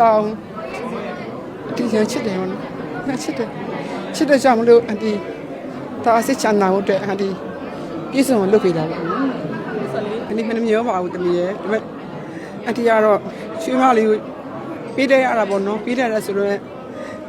တောင်းဒီရချစ်တယ်မလို့ငါချစ်တယ်ချစ်တဲ့ကြောင့်မလို့အန်တီဒါအစစ်ချမ်းသာဖို့အတွက်အန်တီပြည့်စုံလုပ်ပေးတာပါအန်တီမနှမျောပါဘူးတမီးရဲ့ဒါပေမဲ့အန်တီကတော့ချွေးမလေးကိုပေးတဲ့ရတာပေါ့နော်ပေးတဲ့ရဆိုတော့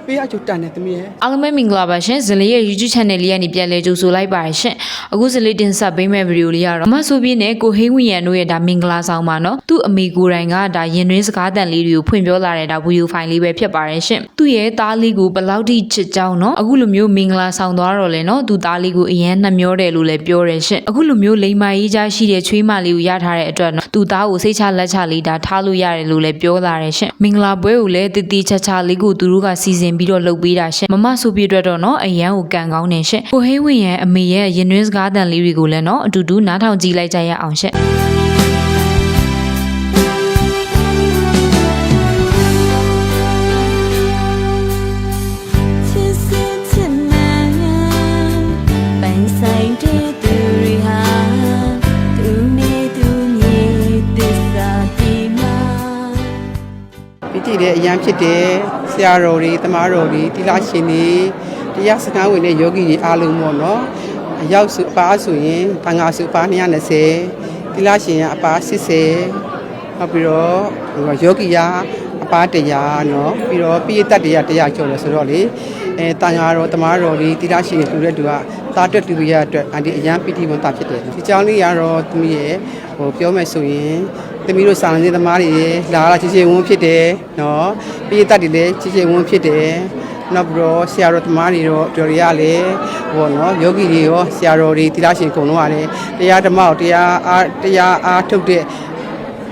ပေးရချူတန်တယ်တမီးရဲ့အားလုံးပဲမင်္ဂလာပါရှင်ဇလေးရဲ့ YouTube channel လေးကနေပြန်လဲကြိုဆိုလိုက်ပါတယ်ရှင်အခုဇလေးတင်ဆက်ပေးမယ့်ဗီဒီယိုလေးကတော့မဆူပြင်းနဲ့ကိုဟိန်းဝီယန်တို့ရဲ့ဒါမင်္ဂလာဆောင်ပါနော်သူ့အမေကိုယ်တိုင်ကဒါရင်တွင်းစကားတန်လေးတွေကိုဖွင့်ပြောလာတဲ့ဒါဗီဒီယိုဖိုင်လေးပဲဖြစ်ပါတယ်ရှင်သူ့ရဲ့သားလေးကိုဘယ်လောက်ထိချစ်ကြောင်းနော်အခုလိုမျိုးမင်္ဂလာဆောင်သွားတော့လဲနော်သူသားလေးကိုအရန်နှမျောတယ်လို့လည်းပြောတယ်ရှင်အခုလိုမျိုးလိမ္မာရေးကြားရှိတဲ့ချွေးမလေးကိုရထားတဲ့အတွက်နော်သူသားကိုစိတ်ချလက်ချလေးဒါထားလို့ရတယ်လို့လည်းပြောလာတယ်ရှင်မင်္ဂလာပွဲကိုလည်းတည်တည်ချာချာလေးကိုသူတို့ကစီစဉ်ပြီးတော့လုပ်ပေးတာရှင်မမဆိုပြအတွက်တော့နော်အရန်ကိုကန်ကောင်းနေရှင်ကိုဟိန်းဝင်းရဲ့အမေရဲ့ရင်တွင်းစကားတန်လေးတွေကိုလည်းနော်အတူတူနားထောင်ကြည့်လိုက်ကြရအောင်ရှင်ချစ်စစ်ချစ်မှန်ပိုင်ဆိုင်တဲ့သူတွေဟာသူနဲ့သူမြေသစ္စာတည်မှာပီတိလည်းအရန်ဖြစ်တယ် ဆရာတော်တွေတမားတော်တွေတိလရှင်တွေတရားစခန်းဝင်တဲ့ယောဂီတွေအားလုံးပေါ့နော်အရောက်စုအပါဆိုရင်တန်ခါစုအပါ220တိလရှင်ကအပါ80နောက်ပြီးတော့ယောဂီကအပါ100နော်ပြီးတော့ပိယတတ်တရား100ကျော်တယ်ဆိုတော့လေအဲတန်ခါတော်တမားတော်တွေတိလရှင်တွေလူတဲ့သူကတာတက်တူရအတွက်အန်ဒီအရန်ပီတီဝန်တာဖြစ်တယ်ဒီကြောင်းလေးကတော့သူရဲ့ဟိုပြောမယ်ဆိုရင် သမီးတို့စာရင်းသမားတွေလာလာချစ်ချစ်ဝန်းဖြစ်တယ်နော်ပြည်သက်တွေလည်းချစ်ချစ်ဝန်းဖြစ်တယ်နောက်ပြီးတော့ဆရာတော်သမားတွေတော့တော်ရရလေဟောနော်ယောဂီတွေရောဆရာတော်တွေတိရရှင်ကုံတော့ရတယ်တရားဓမ္မကိုတရားအားတရားအားထုတ်တဲ့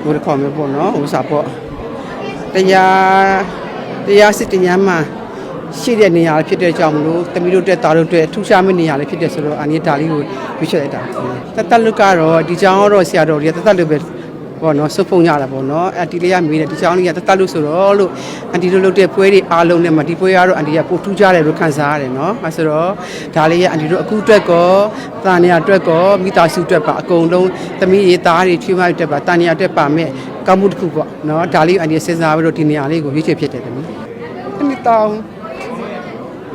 ဟိုတစ်ခေါက်မျိုးပေါ့နော်ဟိုစာပေါ့တရားတရားစစ်တရားမှရှိတဲ့နေရာဖြစ်တဲ့ကြောင့်မလို့တမီးတို့တက်သားတို့အတွက်ထူးခြားမယ့်နေရာလေးဖြစ်တယ်ဆိုတော့အနိတာလေးကိုရွေးချယ်လိုက်တာတတ်တလူကတော့ဒီကြောင်တော့ဆရာတော်တွေကတတ်တလူပဲ ပေါ့နော်စုပ်ဖုံရတာပေါ့နော်အန်တီလေးကမေးတယ်ဒီကြောင်လေးကတတ်တလူဆိုတော့လို့အန်တီတို့လုပ်တဲ့ပွဲတွေအားလုံးနဲ့မှဒီပွဲကတော့အန်တီကပိုထူးခြားတယ်လို့ခံစားရတယ်နော်အဲဆိုတော့ဒါလေးကအန်တီတို့အခုအတွက်ကောတာနေရအတွက်ကောမိသားစုအတွက်ပါအကုန်လုံးသမီးရေးသားတွေချွေးမအတွက်ပါတာနေရအတွက်ပါမဲ့ကောင်းမှုတစ်ခုပေါ့နော်ဒါလေးအန်တီစဉ်းစားပြီးတော့ဒီနေရာလေးကိုရွေးချယ်ဖြစ်တယ်သမီးအန်တီတောင်း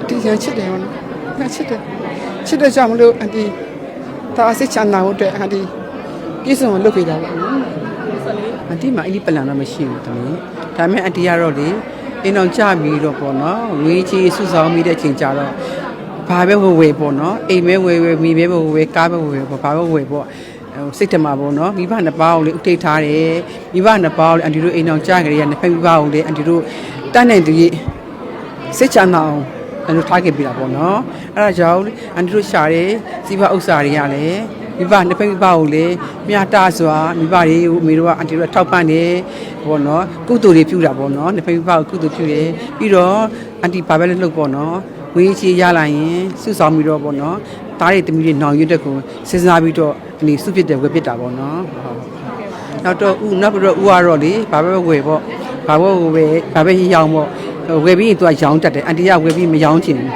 ဒီရချစ်တယ်မလို့ငါချစ်တယ်ချစ်တဲ့ကြောင့်မလို့အန်တီဒါအစစ်ချမ်းသာဖို့အတွက်အန်တီပြည့်စုံလုပ်ပေးတာပါ အန်တီမှာအဲ့ဒီပလန်တော့မရှိဘူးတမီးဒါပေမဲ့အန်တီကတော့လေအင်းအောင်ကြပြီးတော့ပေါ့နော်ငွေချီစုဆောင်မိတဲ့အချိန်ကြတော့ဘာပဲဝယ်ဝယ်ပေါ့နော်အိမ်ပဲဝယ်ဝယ်မိပဲဝယ်ဝယ်ကားပဲဝယ်ဝယ်ပေါ့ဘာပဲဝယ်ပေါ့ဟိုစိတ်တမပေါ့နော်မိဘနှစ်ပါးကိုလေဥထိတ်ထားတယ်မိဘနှစ်ပါးကိုလေအန်တီတို့အိမ်အောင်ကြကြရတဲ့နှစ်ဖက်မိဘကိုလေအန်တီတို့တန်းနိုင်သူကြီးစိတ်ချမ်းသာအောင်ကျွန်တော်ထားခဲ့ပြတာပေါ့နော်အဲ့ဒါကြောင့်အန်တီတို့ရှာတဲ့စီးပွားဥစ္စာတွေရလည်း မိဘနှစ်ဖက်မိဘကိုလည်းမြတ်တာစွာမိဘတွေကိုအမေတို့ကအန်တီတို့ကထောက်ပံ့တယ်ပေါ့နော်ကုသိုလ်တွေပြုတာပေါ့နော်နှစ်ဖက်မိဘကိုကုသိုလ်ပြုတယ်ပြီးတော့အန်တီဘာပဲလုပ်လို့ပေါ့နော်ဝေးချေရလာရင်စုဆောင်ပြီးတော့ပေါ့နော်တားတွေတမီးတွေနောင်ရွတ်တဲ့ကိုစဉ်းစားပြီးတော့အနေစုဖြစ်တယ်ဝယ်ဖြစ်တာပေါ့နော်ဟုတ်နောက်တော့ဦးနောက်ပြီးတော့ဦးကတော့လေဘာပဲဝယ်ပေါ့ဘာပဲဝယ်ဘာပဲရောင်းပေါ့ဝယ်ပြီးရင်သူကရောင်းတတ်တယ်အန်တီကဝယ်ပြီးမရောင်းချင်ဘူး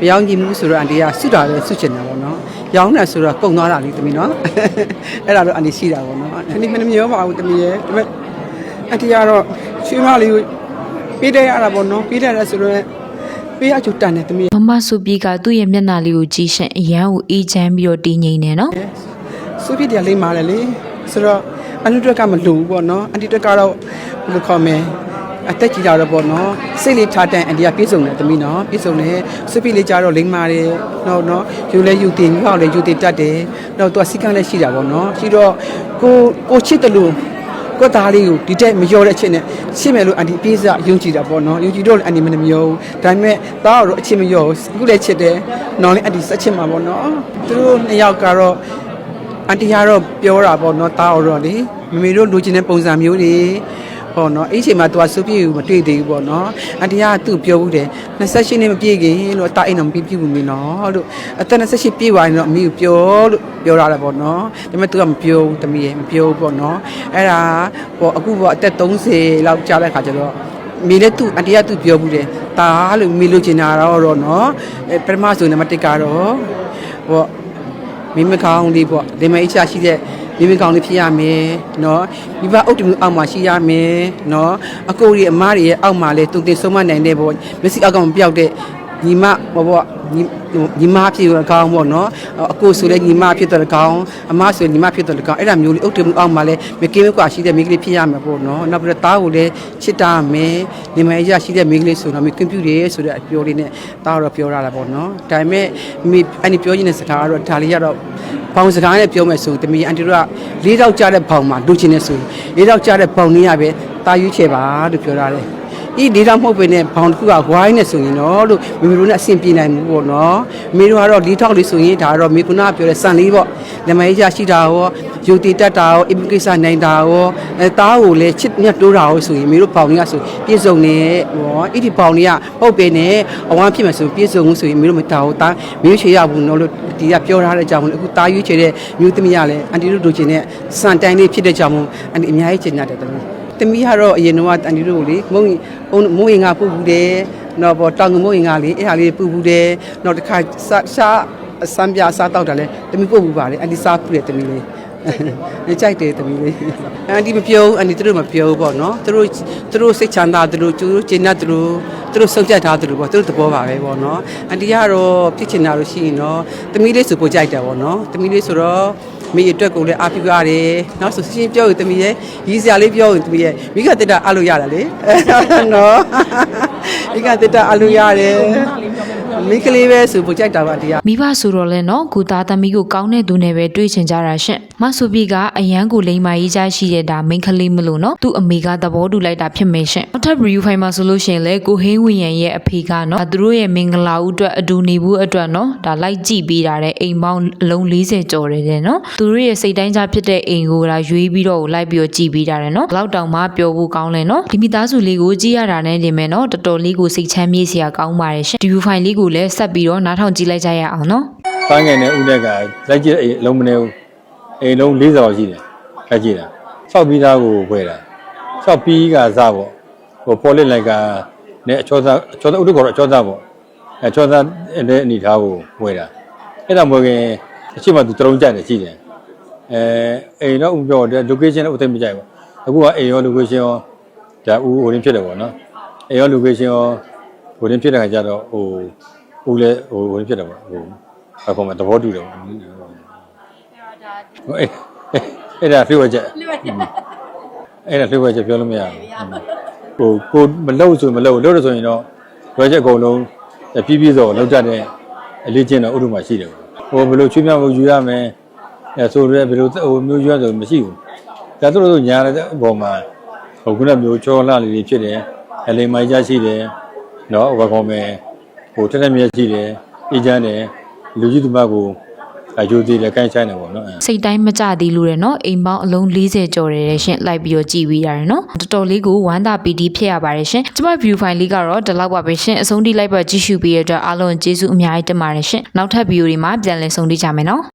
မရောင်းချင်ဘူးဆိုတော့အန်တီကစွတ်တာပဲစွတ်ချင်တာပေါ့နော် ရောင်းတယ်ဆိုတော့ကုန်သွားတာလေတမီးနော်အဲ့ဒါတော့အန်တီရှိတာပေါ့နော်အန်တီမနှမျောပါဘူးတမီးရဲ့ဒါပေမဲ့အန်တီကတော့ချွေးမလေးကိုပေးတဲ့ရတာပေါ့နော်ပေးတဲ့ရဆိုတော့ပေးရချူတန်တယ်တမီးမမဆိုပြကသူ့ရဲ့မျက်နှာလေးကိုကြည့်ရှင်အရန်ကိုအေးချမ်းပြီးတော့တည်ငြိမ်နေနော်စုပြတရားလေးမာတယ်လေဆိုတော့အန်တီတွက်ကမလို့ဘူးပေါ့နော်အန်တီတွက်ကတော့ဘယ်လိုခေါ်မလဲ အသက်ကြီးကြတော့ပေါ့နော်စိတ်လေးထားတဲ့အန်တီကပြေဆုံးတယ်တမီးနော်ပြေဆုံးတယ်စုပြလေးကြတော့လိမ့်မာတယ်နော်နော်ယူလဲယူတင်ယူအောင်လဲယူတင်တတ်တယ်တော့သူကစီကံလည်းရှိတာပေါ့နော်ရှိတော့ကိုကိုချစ်တယ်လို့ကိုယ်သားလေးကိုဒီတက်မလျော်တဲ့အချက်နဲ့ရှင်းမယ်လို့အန်တီပြေးစားယုံကြည်တာပေါ့နော်ယုံကြည်တော့လည်းအန်တီမနှမျောဘူးဒါပေမဲ့သားကတော့အချင်းမလျော်ဘူးအခုလည်းချစ်တယ်နော်လည်းအန်တီစက်ချစ်မှာပေါ့နော်သူတို့နှစ်ယောက်ကတော့အန်တီကတော့ပြောတာပေါ့နော်တားတော့လေမမေတို့လိုချင်တဲ့ပုံစံမျိုးတွေ ပေါ့နော်အဲ့ဒီအချိန်မှာ तू ကစုပြည့်ကိုမတွေ့သေးဘူးပေါ့နော်အန်တီကသူ့ပြောဘူးတယ်28နှစ်မပြည့်ခင်လို့တားအိမ်တော့မပြည့်ပြည့်ဘူးမင်းနော်လို့အသက်28ပြည့်သွားရင်တော့အမေကိုပြောလို့ပြောရတာပေါ့နော်ဒါပေမဲ့ तू ကမပြောဘူးတမီးရဲ့မပြောဘူးပေါ့နော်အဲ့ဒါပေါ့အခုပေါ့အသက်30လောက်ကြာတဲ့ခါကျတော့မိလည်းသူ့အန်တီကသူ့ပြောဘူးတယ်တားလို့မိလိုချင်တာတော့နော်အဲပထမဆိုနံပါတ်1ကတော့ပေါ့မိမကောင်းလေးပေါ့ဒီမအိချရှိတဲ့ မိမိကောင်းလေးဖြစ်ရမယ်နော်မိဘအုပ်တမှုအောက်မှာရှိရမယ်နော်အကိုရီအမားတွေရဲ့အောက်မှာလဲတုံတင်ဆုံးမနိုင်တဲ့ပေါ့မျက်စိအောက်ကမပြောက်တဲ့ညီမဘောဘောညီညီမဖြစ်ရကောင်းပေါ့နော်အကိုဆိုလဲညီမဖြစ်တဲ့ကောင်းအမဆိုညီမဖြစ်တဲ့ကောင်းအဲ့ဒါမျိုးလေးအုပ်တမှုအောက်မှာလဲမကင်းမကွာရှိတဲ့မိန်းကလေးဖြစ်ရမယ်ပေါ့နော်နောက်ပြီးတော့တားကိုလည်းချစ်တာမယ်ညီမရရှိတဲ့မိန်းကလေးဆိုတော့မကွန်ပျူတာဆိုတဲ့အပြောလေးနဲ့တားတော့ပြောရတာပေါ့နော်ဒါပေမဲ့မိအဲ့ဒီပြောချင်တဲ့စကားကတော့ဒါလေးကတော့ ဘောင်စကားနဲ့ပြောမယ်ဆိုတမီအန်တီတို့ကလေးတော့ကြားတဲ့ဘောင်မှာလူချင်းနေဆိုရင်လေးတော့ကြားတဲ့ဘောင်နေရပဲတာယူချေပါလို့ပြောရတယ်။ ဤလေးတော့မဟုတ်ပဲနဲ့ဘောင်တစ်ခုကဝိုင်းနေဆိုရင်တော့လို့မိမိတို့နဲ့အဆင်ပြေနိုင်မှုပေါ့နော်။မိတို့ကတော့လေးထောက်လေးဆိုရင်ဒါကတော့မိကုနာပြောတဲ့စံလေးပေါ့။လက်မကြီးရရှိတာရောယူတီတက်တာရောအင်ကိစ္စနိုင်တာရောအဲတားကိုလည်းချစ်မြတ်တိုးတာရောဆိုရင်မိတို့ဘောင်ကြီးကဆိုပြည့်စုံနေပေါ့။ဤဒီဘောင်ကြီးကဟုတ်ပဲနဲ့အဝမ်းဖြစ်မယ်ဆိုပြည့်စုံမှုဆိုရင်မိတို့မတားဘူးတားမိတို့ချေရဘူးနော်လို့ဒီကပြောထားတဲ့ကြောင့်အခုတားယူချေတဲ့မျိုးသမီးရလည်းအန်တီတို့တို့ချင်တဲ့စံတိုင်းလေးဖြစ်တဲ့ကြောင့်မို့အန်တီအများကြီးချင်တတ်တယ်တမီး တမီးကတော့အရင်တော့အန်တီတို့ကိုလေမုံမုံရင်ကပုတ်ဘူးတယ်နော်ပေါ့တောင်ငမုံရင်ကလေအဲ့ဟာလေးပုတ်ဘူးတယ်နောက်တစ်ခါရှာအစမ်းပြစားတော့တယ်လေတမီးပုတ်ဘူးပါလေအန်တီစားပူတယ်တမီးလေးအဲကြိုက်တယ်တမီးလေးအန်တီမပြောဘူးအန်တီတို့မပြောဘူးပေါ့နော်သူတို့သူတို့စိတ်ချမ်းသာသူတို့သူတို့ကျင့်တတ်သူတို့သူတို့ဆုံးဖြတ်ထားသူတို့ပေါ့သူတို့သဘောပါပဲပေါ့နော်အန်တီကတော့ဖြစ်ချင်တာလို့ရှိရင်တော့တမီးလေးဆိုပိုကြိုက်တယ်ပေါ့နော်တမီးလေးဆိုတော့ မိအတွက်ကိုလည်းအားပြုရတယ်နောက်ဆိုရှင်းပြောရင်တမီးရဲ့ရီးစရာလေးပြောရင်တမီးရဲ့မိခတက်တာအားလို့ရတာလေနော်မိခတက်တာအားလို့ရတယ်မိကလေးပဲဆိုပိုကြိုက်တာပါတရားမိဘဆိုတော့လဲနော်ကိုသားသမီးကိုကောင်းတဲ့သူနဲ့ပဲတွေ့ချင်ကြတာရှင့် မဆိုပြီးကအရန်ကိုလိမ္မာရေးကြရှိတဲ့ဒါမိန်းကလေးမလို့နော်သူ့အမေကသဘောတူလိုက်တာဖြစ်မယ်ရှင့်နောက်ထပ် review file မှာဆိုလို့ရှိရင်လဲကိုဟင်းဝင်းရန်ရဲ့အဖေကနော်သူတို့ရဲ့မင်္ဂလာဦးအတွက်အတူနေဖို့အတွက်နော်ဒါလိုက်ကြည့်ပေးတာတဲ့အိမ်ပေါင်းအလုံး40ကျော်တယ်တဲ့နော်သူတို့ရဲ့စိတ်တိုင်းကြဖြစ်တဲ့အိမ်ကိုဒါရွေးပြီးတော့လိုက်ပြီးတော့ကြည့်ပေးတာတဲ့နော်ဘလောက်တောင်မှပျော်ဖို့ကောင်းလဲနော်ဒီမိသားစုလေးကိုကြည့်ရတာနဲ့နေမယ်နော်တော်တော်လေးကိုစိတ်ချမ်းမြေ့စရာကောင်းပါတယ်ရှင့် review file လေးကိုလည်းဆက်ပြီးတော့နားထောင်ကြည့်လိုက်ကြရအောင်နော်ပန်းငယ်နဲ့ဦးတဲ့ကလိုက်ကြည့်အိမ်အလုံးမနေဘူး အိမ်လုံး40လောက်ရှိတယ်လိုက်ကြည့်တာဆောက်ပြီးသားကိုခွဲတာဆောက်ပြီးကစားပေါ့ဟိုပေါ်လက်လိုက်ကနဲ့အချောသားအချောသားဥဒ္ဒကောအချောသားပေါ့အချောသားတဲ့အနေထားကိုဝယ်တာအဲ့ဒါမဟုတ်ခင်အရှိမသူတရုံးကြတယ်ရှိတယ်အဲအိမ်တော့ဥပြောတယ် location တော့ဥသိမကြိုက်ဘူးအခုကအိမ်ရော location ရောဒါဥဟိုရင်းဖြစ်တယ်ပေါ့နော်အိမ်ရော location ရောဟိုရင်းဖြစ်တဲ့ခါကျတော့ဟိုဦးလဲဟိုဟိုရင်းဖြစ်တယ်ပေါ့ဟိုအခုမှသဘောတူတယ်ပေါ့ ဟိုအေးအဲ့ဒါလှည့်ဝက်ချက်လှည့်ဝက်ချက်အဲ့ဒါလှည့်ဝက်ချက်ပြောလို့မရဘူးဟိုကိုမလှုပ်ဆိုမလှုပ်လှုပ်ရဆိုရင်တော့ရွက်ချက်အကုန်လုံးပြည့်ပြည့်စောလောက်တတ်တဲ့အလေးချင်းတော့ဥဒုမှာရှိတယ်ဟိုဘယ်လိုချွေးမြောက်မှုယူရမယ်အဲဆိုရဲဘယ်လိုဟိုမျိုးယူရဆိုမရှိဘူးဒါတို့တို့ညာတဲ့အပေါ်မှာဟိုခုနမျိုးချောလှလေးတွေဖြစ်တယ်အလိမ်မိုင်းကြရှိတယ်နော်ဝက်ကောမယ်ဟိုတက်တက်မြက်ရှိတယ်အေးချမ်းတယ်လူကြီးသူမကို အယုသေးလည်းကိုင်းဆိုင်တယ်ပေါ့နော်အဲစိတ်တိုင်းမကြသေးလို့ရယ်နော်အိမ်ပေါင်းအလုံး40ကျော်တယ်တဲ့ရှင်လိုက်ပြီးတော့ကြည်ပြီးရတယ်နော်တော်တော်လေးကိုဝမ်းသာပီတိဖြစ်ရပါတယ်ရှင်ကျမ view file လေးကတော့ဒီလောက်ပါပဲရှင်အဆုံးထိလိုက်ပါကြည့်ရှုပေးရတဲ့အတွက်အားလုံးကျေးဇူးအများကြီးတင်ပါတယ်ရှင်နောက်ထပ် video တွေမှာပြန်လည်ဆုံတွေ့ကြမယ်နော်